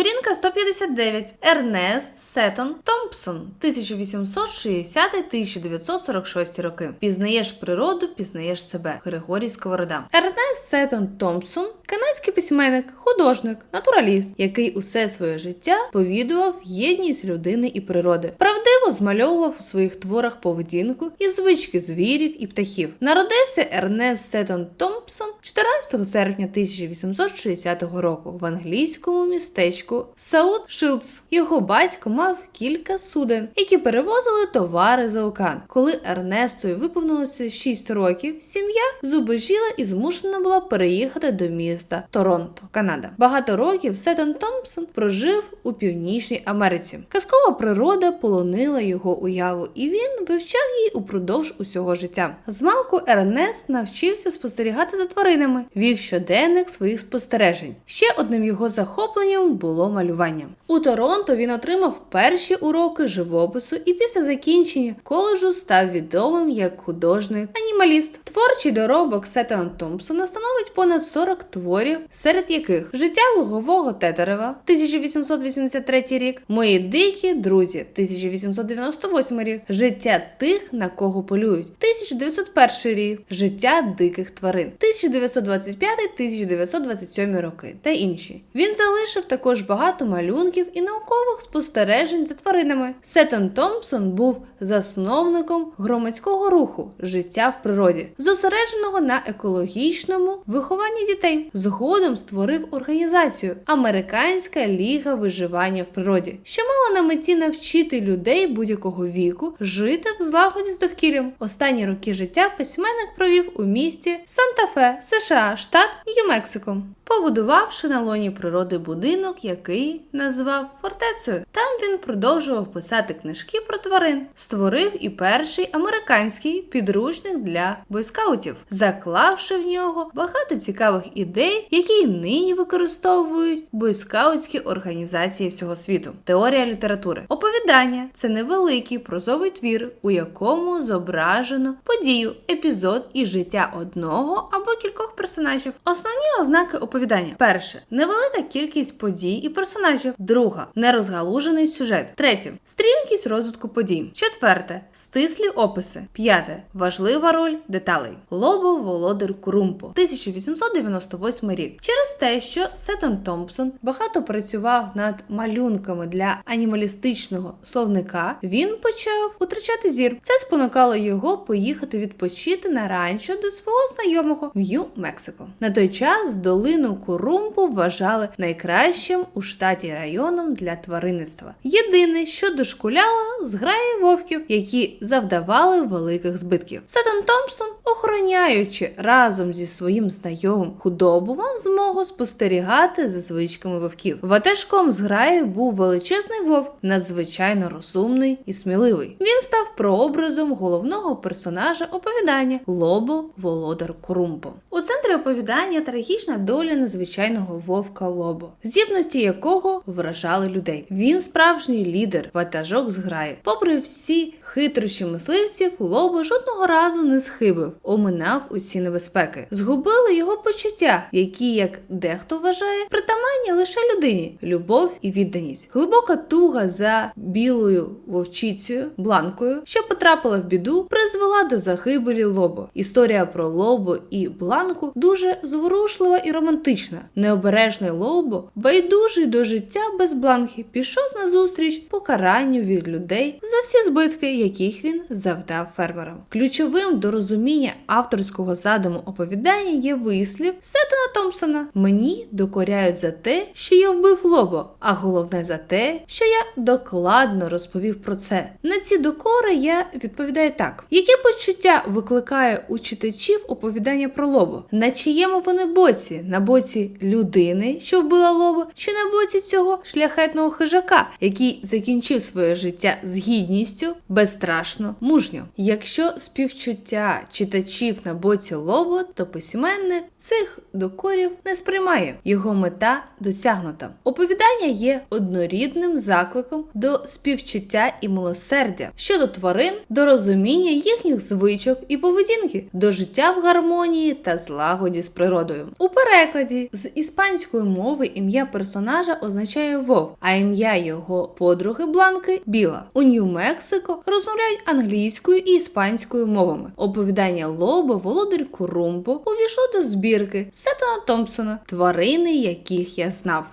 Сторінка 159. Ернест Сеттон Томпсон, 1860-1946 роки. Пізнаєш природу, пізнаєш себе. Григорій Сковорода. Ернест Сеттон Томпсон канадський письменник, художник, натураліст, який усе своє життя повідував єдність людини і природи. Правдиво змальовував у своїх творах поведінку і звички звірів і птахів. Народився Ернест Сеттон Томпсон 14 серпня 1860 року в англійському містечку Саут Шилдс. Його батько мав кілька суден, які перевозили товари за океан. Коли Ернестою виповнилося 6 років, сім'я зубожіла і змушена була переїхати до міста Торонто, Канада. Багато років Сеттон Томпсон прожив у Північній Америці. Казкова природа полонила його уяву, і він вивчав її упродовж усього життя. Змалку Ернест навчився спостерігати за тваринами, вів щоденник своїх спостережень. Ще одним його захопленням було малювання. У Торонто він отримав перші уроки живопису і після закінчення коледжу став відомим як художник-анімаліст. Творчий доробок Сеттона Томпсона становить понад 40 творів, серед яких життя лугового Тетерева 1883 рік, Мої дикі друзі 1898 рік, Життя тих, на кого полюють 1901 рік, Життя диких тварин 1925-1927 роки та інші. Він залишив також багато малюнків і наукових спостережень за тваринами. Сеттон Томпсон був засновником громадського руху життя в природі, зосередженого на екологічному вихованні дітей. Згодом створив організацію Американська ліга виживання в природі, що мала на меті навчити людей будь-якого віку жити в злагоді з довкіллям. Останні роки життя письменник провів у місті Санта-Фе, США, штат Нью-Мексико, побудувавши на лоні природи будинок, який назвав фортецею. Там він продовжував писати книжки про тварин, створив і перший американський підручник для бойскаутів, заклавши в нього багато цікавих ідей, які й нині використовують бойскаутські організації всього світу. Теорія літератури. Оповідання це невеликий прозовий твір, у якому зображено подію, епізод і життя одного або кількох персонажів. Основні ознаки оповідання: перше невелика кількість подій і персонажів. Друга нерозгалужений сюжет. Третє стрімкість розвитку подій. Четверте стислі описи. П'яте важлива роль деталей. Лобо Володар Курумпо, 1898 рік. Через те, що Сеттон Томпсон багато працював над малюнками для анімалістичного словника, він почав втрачати зір. Це спонукало його поїхати відпочити на ранчо до свого знайомого в Нью-Мексико. На той час долину Курумпу вважали найкращим у штаті районом для тваринництва. Єдине, що дошкуляла зграє вовків, які завдавали великих збитків. Сеттон Томпсон, охороняючи разом зі своїм знайомим худобу, мав змогу спостерігати за звичками вовків. Ватажком зграї був величезний вовк, надзвичайно розумний і сміливий. Він став прообразом головного персонажа оповідання Лобо Володар Корумпо. У центрі оповідання трагічна доля незвичайного вовка Лобо, здібності якого вражали людей. Він справжній лідер, ватажок зграї. Попри всі хитрощі мисливців, Лобо жодного разу не схибив, оминав усі небезпеки. Згубили його почуття, які, як дехто вважає, притаманні лише людині любов і відданість. Глибока туга за білою вовчицею, бланкою, що потрапила в біду, призвела до загибелі Лобо. Історія про Лобо і бланку дуже зворушлива і романтична. Необережний Лобо, байдужий до життя без бланки, пішов на зустріч покаранню від людей за всі збитки, яких він завдав фермерам. Ключовим до розуміння авторського задуму оповідання є вислів Сеттона Томпсона: мені докоряють за те, що я вбив Лобо, а головне за те, що я докладно розповів про це. На ці докори я відповідаю так: яке почуття викликає у читачів оповідання про Лобо? На чиєму вони боці? На боці людини, що вбила Лобо, чи на боці цього шляхетного хижака, який закінчив своє життя з гідністю, безстрашно, мужньо? Якщо співчуття читачів на боці Лобо, то письменник цих докорів не сприймає. Його мета досягнута. Оповідання є однорідним закликом до співчуття і милосердя щодо тварин, до розуміння їхніх звичок і поведінки, до життя в гармонії та злагоді з природою. У перекладі з іспанської мови ім'я персонажа означає вовк, а ім'я його подруги Бланки біла. У Нью-Мексико розмовляють англійською і іспанською мовами. Оповідання Лоба, Володар Курумбо увійшло до збірки Сетана Томпсона Тварини, яких я знав.